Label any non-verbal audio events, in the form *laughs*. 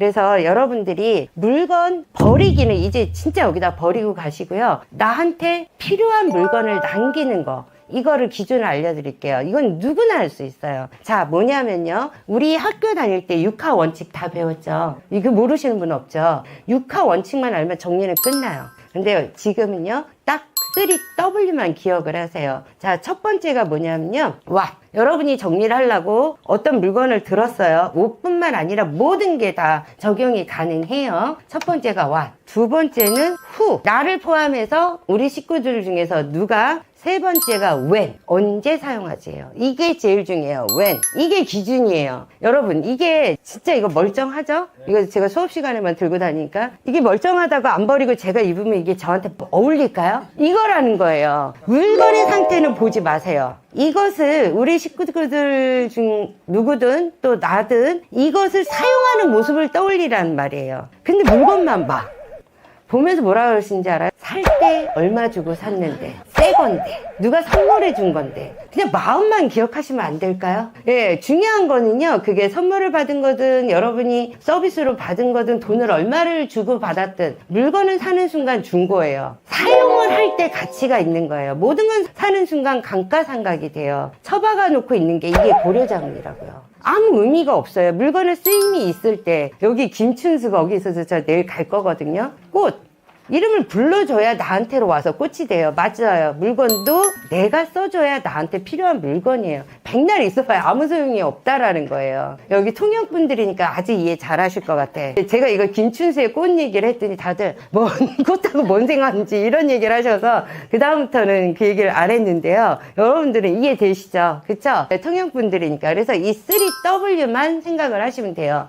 그래서 여러분들이 물건 버리기는 이제 진짜 여기다 버리고 가시고요. 나한테 필요한 물건을 남기는 거. 이거를 기준을 알려드릴게요. 이건 누구나 할 수 있어요. 자, 뭐냐면요. 우리 학교 다닐 때 육하 원칙 다 배웠죠. 이거 모르시는 분 없죠. 육하 원칙만 알면 정리는 끝나요. 근데 지금은요. 딱 3W만 기억을 하세요. 자, 첫 번째가 뭐냐면요. 와, 여러분이 정리를 하려고 어떤 물건을 들었어요. 옷뿐만 아니라 모든 게 다 적용이 가능해요. 첫 번째가 와. 두 번째는 후. 나를 포함해서 우리 식구들 중에서 누가 세 번째가 when 언제 사용하지요. 이게 제일 중요해요 when. 이게 기준이에요. 여러분 이게 진짜 이거 멀쩡하죠? 이거 제가 수업 시간에만 들고 다니니까 이게 멀쩡하다고 안 버리고 제가 입으면 이게 저한테 어울릴까요? 이거라는 거예요. 물건의 상태는 보지 마세요. 이것을 우리 식구들 중 누구든 또 나든 이것을 사용하는 모습을 떠올리라는 말이에요. 근데 물건만 봐. 보면서 뭐라 그러시는지 알아요? 살 때 얼마 주고 샀는데. 새 건데 누가 선물해 준 건데 그냥 마음만 기억하시면 안 될까요? 예, 중요한 거는요 그게 선물을 받은 거든 여러분이 서비스로 받은 거든 돈을 얼마를 주고 받았든 물건을 사는 순간 중고예요 사용을 할 때 가치가 있는 거예요 모든 건 사는 순간 감가상각이 돼요 처박아 놓고 있는 게 이게 고려자금이라고요 아무 의미가 없어요. 물건을 쓰임이 있을 때 여기 김춘수가 거기 있어서 저 내일 갈 거거든요. 꽃 이름을 불러줘야 나한테로 와서 꽃이 돼요. 맞아요. 물건도 내가 써줘야 나한테 필요한 물건이에요. 백날 있어봐야 아무 소용이 없다라는 거예요. 여기 통역분들이니까 아주 이해 잘 하실 것 같아. 제가 이거 김춘수의 꽃 얘기를 했더니 다들 뭔 *laughs* 꽃하고 뭔 생각인지 이런 얘기를 하셔서 그 다음부터는 그 얘기를 안 했는데요. 여러분들은 이해되시죠? 그쵸? 통역분들이니까. 그래서 이 3W만 생각을 하시면 돼요.